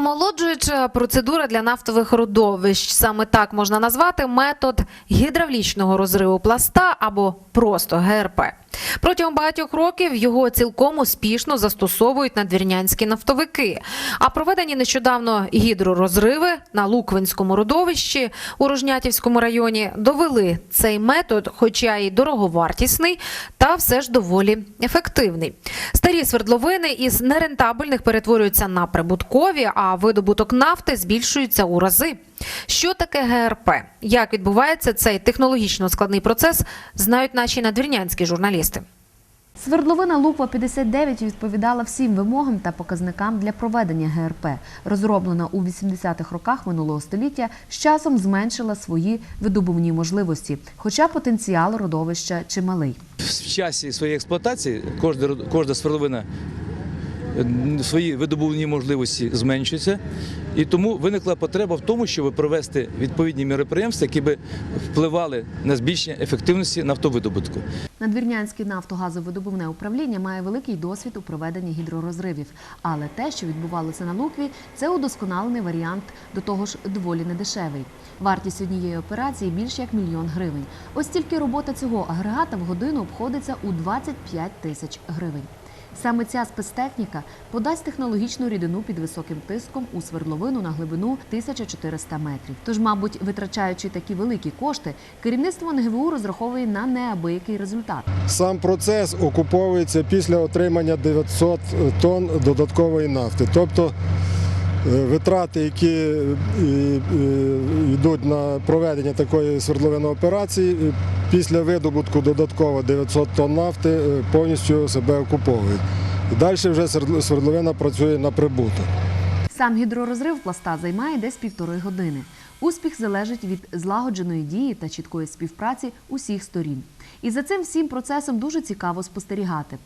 Омолоджуюча процедура для нафтових родовищ, саме так можна назвати метод гідравлічного розриву пласта або просто ГРП. Протягом багатьох років його цілком успішно застосовують надвірнянські нафтовики. А проведені нещодавно гідророзриви на Луквинському родовищі у Рожнятівському районі довели цей метод, хоча й дороговартісний, та все ж доволі ефективний. Старі свердловини із нерентабельних перетворюються на прибуткові, а видобуток нафти збільшується у рази. Що таке ГРП? Як відбувається цей технологічно складний процес, знають наші надвірнянські журналісти. Свердловина Луква 59 відповідала всім вимогам та показникам для проведення ГРП. Розроблена у 80-х роках минулого століття, з часом зменшила свої видобувні можливості, хоча потенціал родовища чималий. В часі своєї експлуатації кожна, кожна свердловина свої видобувні можливості зменшується. І тому виникла потреба в тому, щоб провести відповідні міроприємства, які би впливали на збільшення ефективності нафтовидобутку. Надвірнянське нафтогазовидобувне управління має великий досвід у проведенні гідророзривів. Але те, що відбувалося на Лукві, це удосконалений варіант, до того ж доволі недешевий. Вартість однієї операції більше як мільйон гривень. Ось тільки робота цього агрегата в годину обходиться у 25 тисяч гривень. Саме ця спецтехніка подасть технологічну рідину під високим тиском у свердловину на глибину 1400 метрів. Тож, мабуть, витрачаючи такі великі кошти, керівництво НГВУ розраховує на неабиякий результат. Сам процес окуповується після отримання 900 тонн додаткової нафти. Тобто витрати, які е, е, йдуть на проведення такої свердловинної операції, е, після видобутку додатково 900 тонн нафти е, повністю себе окуповують. Далі вже свердловина працює на прибуток. Сам гідророзрив пласта займає десь півтори години. Успіх залежить від злагодженої дії та чіткої співпраці усіх сторін. І за цим всім процесом дуже цікаво спостерігати.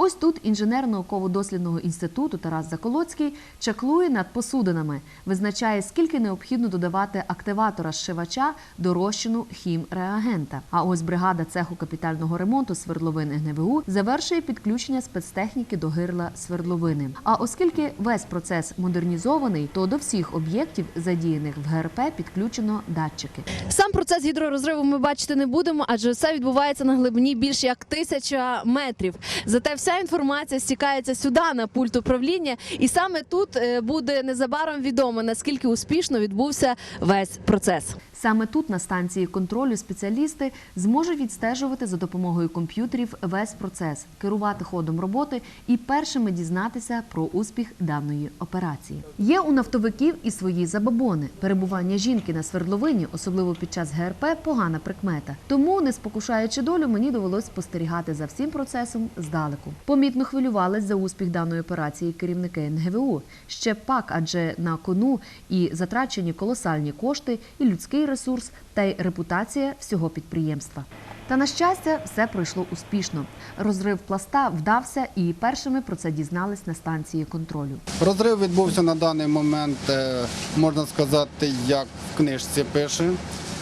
Ось тут інженер науково-дослідного інституту Тарас Заколоцький чаклує над посудинами, визначає, скільки необхідно додавати активатора зшивача до розчину хімреагента. А ось бригада цеху капітального ремонту свердловин ГНВУ завершує підключення спецтехніки до гирла свердловини. А оскільки весь процес модернізований, то до всіх об'єктів, задіяних в ГРП, підключено датчики. Сам процес гідророзриву ми бачити не будемо, адже все відбувається на глибині більше як тисяча метрів. Зате вся інформація стікається сюди на пульт управління, і саме тут е, буде незабаром відомо наскільки успішно відбувся весь процес. Саме тут, на станції контролю, спеціалісти зможуть відстежувати за допомогою комп'ютерів весь процес, керувати ходом роботи і першими дізнатися про успіх даної операції. Є у нафтовиків і свої забобони. Перебування жінки на свердловині, особливо під час ГРП, погана прикмета. Тому, не спокушаючи долю, мені довелось спостерігати за всім процесом здалеку. Помітно хвилювались за успіх даної операції керівники НГВУ. Ще пак, адже на кону і затрачені колосальні кошти, і людський ресурс, та й репутація всього підприємства. Та на щастя, все пройшло успішно. Розрив пласта вдався, і першими про це дізнались на станції контролю. Розрив відбувся на даний момент, е, можна сказати, як в книжці пише,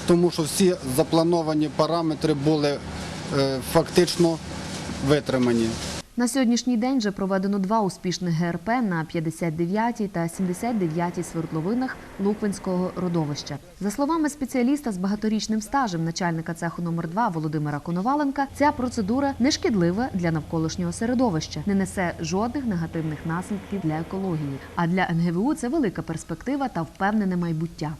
тому що всі заплановані параметри були е, фактично витримані. На сьогоднішній день вже проведено два успішних ГРП на 59-й та 79-й свердловинах Луквинського родовища. За словами спеціаліста з багаторічним стажем начальника цеху номер 2 Володимира Коноваленка, ця процедура не шкідлива для навколишнього середовища, не несе жодних негативних наслідків для екології. А для НГВУ це велика перспектива та впевнене майбуття.